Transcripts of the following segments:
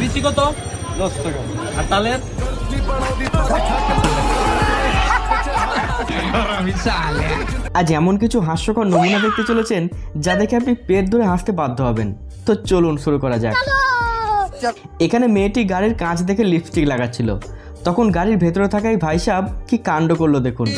বিচি কত? দশ টাকা। আর তালের? আজ এমন কিছু হাস্যকর নমুনা দেখতে চলেছেন যা দেখে আপনি পেট ধরে হাসতে বাধ্য হবেন। তো চলুন শুরু করা যাক। এখানে মেয়েটি গাড়ির কাঁচ দেখে লিপস্টিক লাগাচ্ছিল। তখন গাড়ির ভেতরে থাকা এই ভাই কি কাণ্ড করল দেখুন।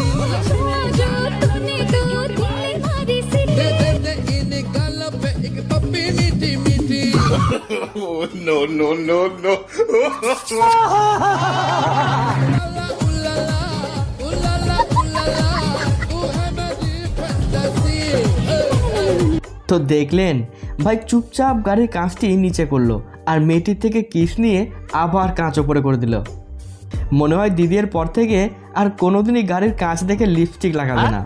তো দেখলেন, ভাই চুপচাপ গাড়ির কাঁচটি নিচে করল আর মেয়েটির থেকে কিস নিয়ে আবার কাঁচ ওপরে করে দিল। মনে হয় দিদির পর থেকে আর কোনোদিনই গাড়ির কাঁচ দেখে লিপস্টিক লাগাবে না।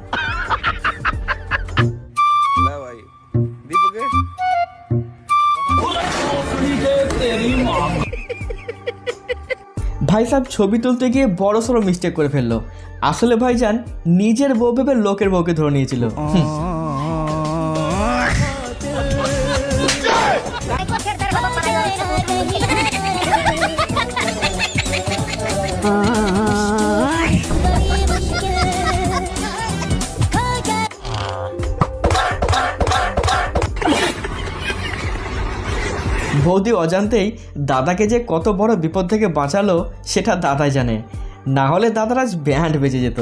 ভাই সাহেব ছবি তুলতে গিয়ে বড় সড়ো মিস্টেক করে ফেলল। আসলে ভাইজান নিজের বউ ভেবে লোকের বউকে ধরে নিয়েছিল। বৌদি অজান্তেই দাদাকে যে কত বড় বিপদ থেকে বাঁচালো, সেটা দাদাই জানে। না হলে দাদার আজ ব্যান্ড বেজে যেত।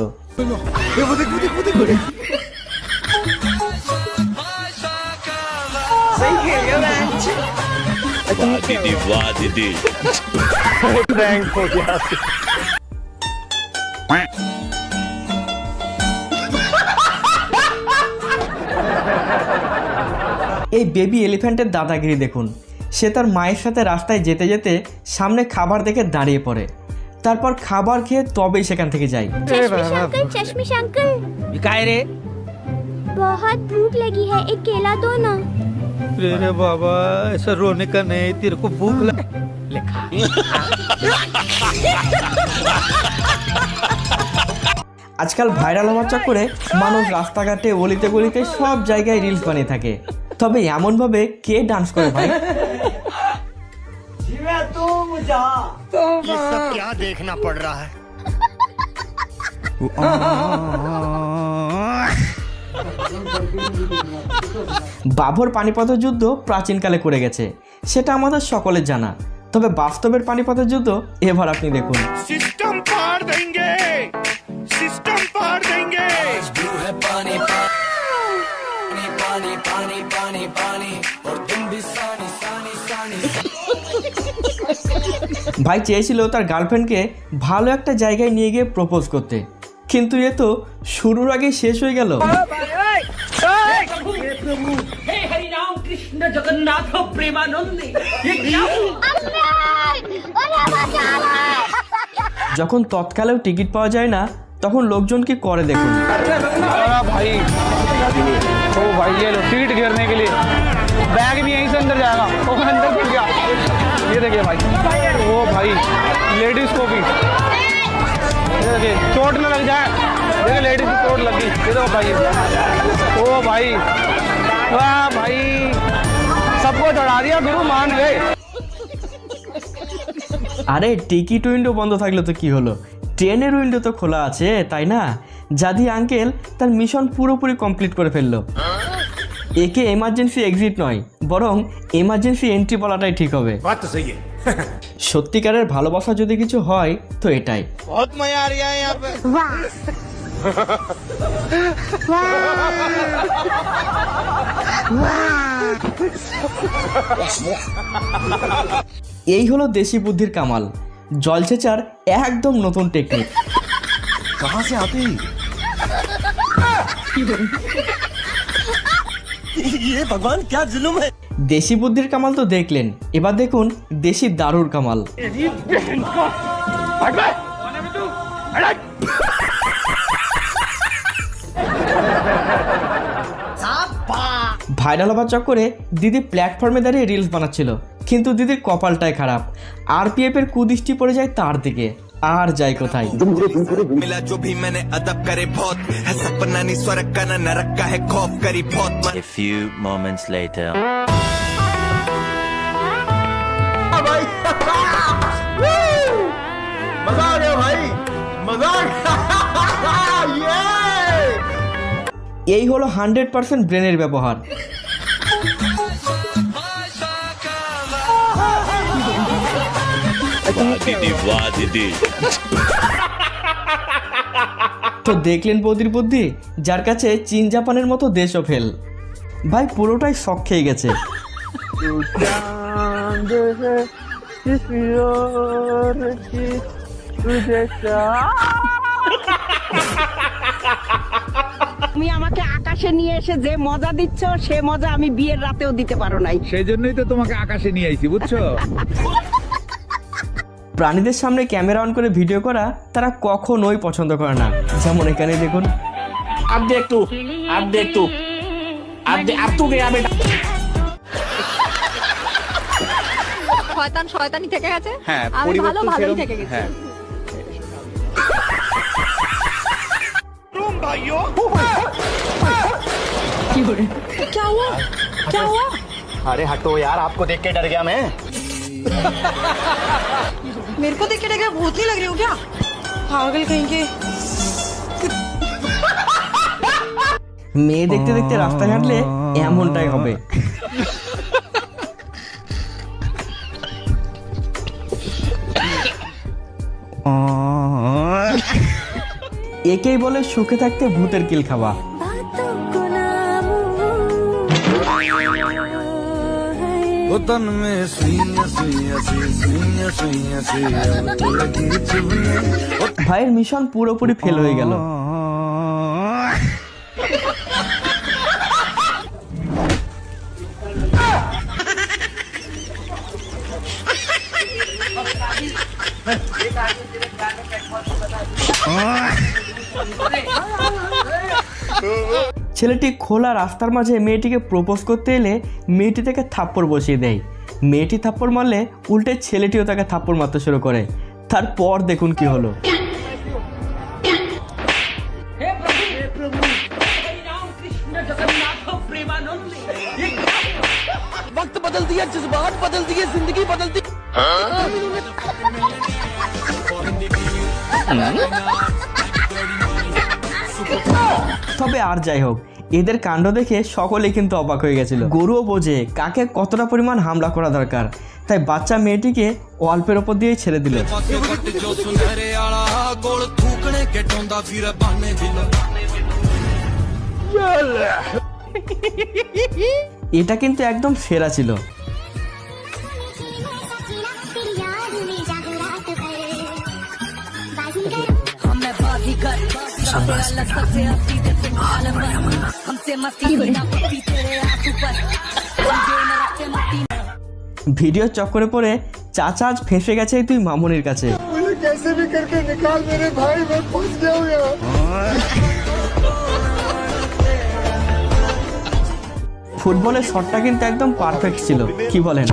এই বেবি এলিফ্যান্টের দাদাগিরি দেখুন। সে তার মায়ের সাথে রাস্তায় যেতে যেতে সামনে খাবার দেখে দাঁড়িয়ে পড়ে তারপর খাবার খেয়ে তবেই সেখান থেকে যায় चश्मिश अंकल चश्मिश अंकल काय रे बहुत भूख लगी है एक केला दो ना रे रे बाबा ऐसा रोने का नहीं तेरे को भूख लग আজকাল ভাইরাল হওয়ার চক্করে মানুষ রাস্তাঘাটে অলিতে গলিতে সব জায়গায় রিলস বানিয়ে থাকে তবে এমনভাবে কে ডান্স করে ভাই क्या देखना पड़ रहा है বাভর পানিপথের যুদ্ধ প্রাচীনকালে করে গেছে সেটা আমাদের সকলের জানা তবে বাস্তবের পানিপথের যুদ্ধ এবার আপনি দেখুন सिस्टम पार देंगे सिस्टम पार देंगे ভাই চেয়েছিল তার গার্লফ্রেন্ডকে ভালো একটা জায়গায় নিয়ে গিয়ে প্রপোজ করতে কিন্তু এ তো শুরুর আগেই শেষ হয়ে গেল हे हरि राम कृष्ण जगन्नाथ प्रेमानंद ये क्या যখন তৎকালেও টিকিট পাওয়া যায় না তখন লোকজন কি করে দেখুন भाई ओ भाई ये लो सीट घेरने के लिए बैग भी यहीं से अंदर जाएगा ओ अंदर घुस गया ये देखिए भाई ओ भाई लेडीज को भी ये देखिए चोट न लग जाए देखिए लेडीज की चोट लगी ये देखो भाई ओ भाई वाह भाई सबको चढ़ा दिया गुरु मान गए আরে টিকিট উইন্ডো বন্ধ থাকলে তো কি হলো ট্রেনের উইন্ডো তো খোলা আছে তাই না জাদি আঙ্কেল তার মিশন পুরোপুরি কমপ্লিট করে ফেলল। একে এমার্জেন্সি এক্সিট নয় বরং এমার্জেন্সি এন্ট্রি বলাটাই ঠিক হবে। সত্যিকারের ভালোবাসা যদি কিছু হয় তো এটাই। এই হলো দেশি বুদ্ধির কামাল। জলসেচার একদম নতুন টেকনিক কাহা সে আতি? ভগবান কে জুলুম হ্যাঁ দেশি বুদ্ধির কামাল তো দেখলেন এবার দেখুন দেশি দারুর কামাল ভাইরাল হবার চক্করে দিদি প্ল্যাটফর্মে দাঁড়িয়ে রিলস বানাচ্ছিল। কিন্তু দিদির কপালটাই খারাপ। আরপিএফের কুদৃষ্টি পড়ে যায় তার দিকে। আর যাই কোথায়। এই হলো হান্ড্রেড পার্সেন্ট ব্রেনের ব্যবহার। তো দেখলেন বৌদির বুদ্ধি যার কাছে চীন জাপানের মতো দেশও ফেল। ভাই পুরোটাই শখ খেয়ে গেছে। তুমি আমাকে আকাশে নিয়ে এসে যে মজা দিচ্ছ সে মজা আমি বিয়ের রাতেও দিতে পারো নাই। সেই জন্যই তো তোমাকে আকাশে নিয়ে আইছি বুঝছ? প্রাণীদের সামনে ক্যামেরা অন করে ভিডিও করা তারা কখনোই পছন্দ করে না যেমন এখানে দেখুন अब देख तू अब देख तू अब दे, अब तू गया बेटा শয়তান শয়তানি থেকে গেছে হ্যাঁ আমি ভালো পরিবর্তন ভালোই সেরকম- থেকে গেছি হ্যাঁ तुम भाइयों क्या हुआ क्या हुआ अरे हटो यार आपको देख के डर गया मैं मेरे को देख के लगा भूत नहीं लग रही हूँ क्या पागल कहीं के মেয়ে দেখতে দেখতে রাস্তায় হাঁটলে এমনটাই হবে একেই বলে সুখে থাকতে ভূতের কিল খাওয়া तन में सुइया सुइया सी सुइया सुइया सी अब तो लगी चुभने ভাইয়ের মিশন পুরোপুরি ফেল হয়ে গেল ছেলেটি খোলা রাস্তার মাঝে মেয়েটিকে প্রপোজ করতে এলে মেয়েটি তাকে থাপ্পড় বসিয়ে দেয় মেয়েটি থাপ্পড় মারলে উল্টে ছেলেটিও তাকে থাপ্পড় মারতে শুরু করে তারপর দেখুন কি হলো हे प्रभु हे प्रभु हरि राम कृष्ण जगन्नाथ प्रेमानंद ये वक्त बदल दिया जज्बात बदल दिए जिंदगी बदल दी তবে আর যাই হোক, এদের কাণ্ড দেখে সকলে কিন্তু অবাক হয়ে গেছিল। গরুও বোঝে কাকে কতটা পরিমাণ হামলা করা দরকার। তাই বাচ্চা মেয়েটিকে অল্পের ওপর দিয়ে ছেড়ে দিল। এটা কিন্তু একদম সেরা ছিল। ভিডিও চক্করে পড়ে চাচা আজ ফেঁসে গেছে এই তুই মামুনির কাছে कैसे भी करके निकाल मेरे भाई मैं फंस गया हूँ यहाँ ফুটবলের শটটা কিন্তু একদম পারফেক্ট ছিল কি বলেন